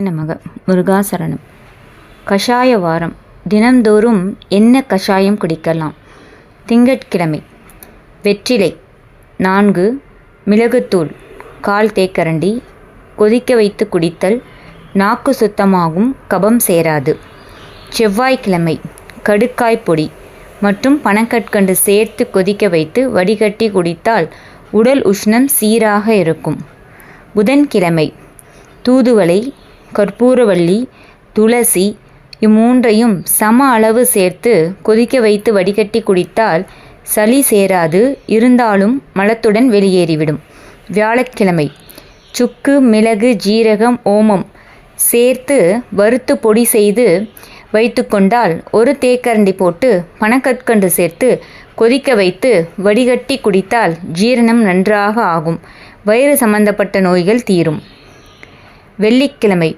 நமக. முருகாசரணம். கஷாய வாரம் தினந்தோறும் என்ன கஷாயம் குடிக்கலாம்? திங்கட்கிழமை. வெற்றிலை. நான்கு. மிளகுத்தூள். கால் தேக்கரண்டி. கொதிக்க வைத்து குடித்தல். நாக்கு சுத்தமாகும். கபம் சேராது. செவ்வாய்க்கிழமை. கடுக்காய் பொடி மற்றும் பனக்கற்கண்டு சேர்த்து கொதிக்க வைத்து வடிகட்டி குடித்தால் உடல் உஷ்ணம் சீராக இருக்கும். புதன்கிழமை. தூதுவளை. கற்பூரவள்ளி துளசி இம்மூன்றையும் சம அளவு சேர்த்து கொதிக்க வைத்து வடிகட்டி குடித்தால் சளி சேராது இருந்தாலும் மலத்துடன் வெளியேறிவிடும். வியாழக்கிழமை. சுக்கு மிளகு ஜீரகம் ஓமம் சேர்த்து வறுத்து பொடி செய்து வைத்துக்கொண்டால் ஒரு தேக்கரண்டி போட்டு பனக்கற்கண்டு சேர்த்து கொதிக்க வைத்து வடிகட்டி குடித்தால் ஜீரணம் நன்றாக ஆகும். வயிறு சம்பந்தப்பட்ட நோய்கள் தீரும். வெள்ளிக்கிழமை.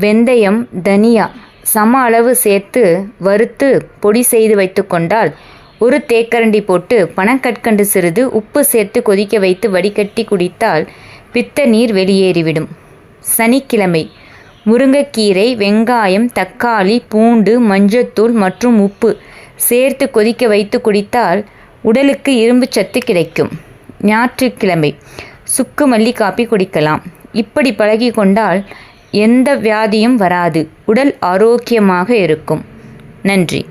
வெந்தயம் தனியா சம அளவு சேர்த்து வறுத்து பொடி செய்து வைத்துக்கொண்டால் ஒரு தேக்கரண்டி போட்டு பனக்கற்கண்டு சிறிது உப்பு சேர்த்து கொதிக்க வைத்து வடிகட்டி குடித்தால் பித்த நீர் வெளியேறிவிடும். சனிக்கிழமை. முருங்கைக்கீரை வெங்காயம் தக்காளி பூண்டு மஞ்சத்தூள் மற்றும் உப்பு சேர்த்து கொதிக்க வைத்து குடித்தால் உடலுக்கு இரும்பு சத்து கிடைக்கும். ஞாயிற்றுக்கிழமை. சுக்கு மல்லி காப்பி குடிக்கலாம். இப்படி பழகி கொண்டால் எந்த வியாதியும் வராது. உடல் ஆரோக்கியமாக இருக்கும். நன்றி.